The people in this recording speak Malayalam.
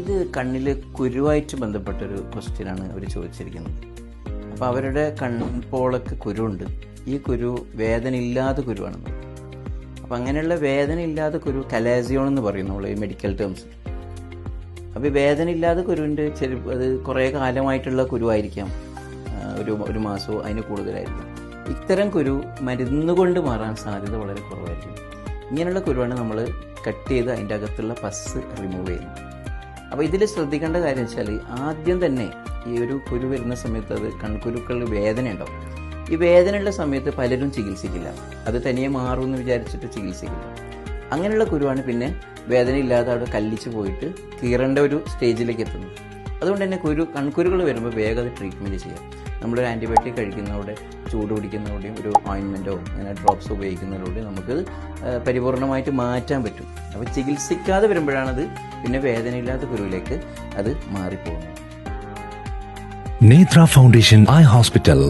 ഇത് കണ്ണിൽ കുരുവായിട്ട് ബന്ധപ്പെട്ടൊരു ക്വസ്റ്റ്യനാണ് അവർ ചോദിച്ചിരിക്കുന്നത്. അപ്പോൾ അവരുടെ കൺപോളക്ക് കുരുണ്ട് ഈ കുരു വേദന ഇല്ലാത്ത കുരുവാണെന്ന് അപ്പോൾ അങ്ങനെയുള്ള വേദന ഇല്ലാത്ത കുരു കലാസിയോൺ എന്ന് പറയും നമ്മൾ ഈ മെഡിക്കൽ ടേംസ് അപ്പോൾ ഈ വേദന ഇല്ലാത്ത കുരുവിന്റെ ചെറു അത് കുറേ കാലമായിട്ടുള്ള കുരുവായിരിക്കാം. ഒരു ഒരു മാസമോ അതിന് കൂടുതലായിരിക്കും. ഇത്തരം കുരു മരുന്ന് കൊണ്ട് മാറാൻ സാധ്യത വളരെ കുറവായിരിക്കും. ഇങ്ങനെയുള്ള കുരുവാണ് നമ്മൾ കട്ട് ചെയ്ത് അതിന്റെ അകത്തുള്ള പസ് റിമൂവ് ചെയ്യുന്നത്. അപ്പോൾ ഇതിൽ ശ്രദ്ധിക്കേണ്ട കാര്യം വെച്ചാൽ ആദ്യം തന്നെ ഈ ഒരു കുരു വരുന്ന സമയത്ത് അത് കൺകുരുക്കളിൽ വേദന ഉണ്ടാവും ഈ വേദനയുള്ള സമയത്ത് പലരും ചികിത്സിക്കില്ല. അത് തനിയെ മാറുമെന്ന് വിചാരിച്ചിട്ട് ചികിത്സിക്കില്ല. അങ്ങനെയുള്ള കുരുവാണ് പിന്നെ വേദന ഇല്ലാതെ അവിടെ കല്ലിച്ച് പോയിട്ട് കീറേണ്ട ഒരു സ്റ്റേജിലേക്ക് എത്തുന്നത്. അതുകൊണ്ട് തന്നെ കുരു കൺകുരുകൾ വരുമ്പോൾ വേഗം അത് ട്രീറ്റ്മെന്റ് ചെയ്യാം. നമ്മളൊരു ആന്റിബയോട്ടിക് കഴിക്കുന്നതോടെ ചൂട് പിടിക്കുന്നതോടെയും ഒരു ഓയിൻമെന്റോ അങ്ങനെ ഡ്രോപ്സ് ഉപയോഗിക്കുന്നതിലൂടെയും നമുക്ക് പരിപൂർണമായിട്ട് മാറ്റാൻ പറ്റും. അപ്പോൾ ചികിത്സിക്കാതെ വരുമ്പോഴാണത് പിന്നെ വേദനയില്ലാത്ത കുരുവിലേക്ക് അത് മാറിപ്പോകുന്നു. നേത്ര ഫൗണ്ടേഷൻ ഐ ഹോസ്പിറ്റൽ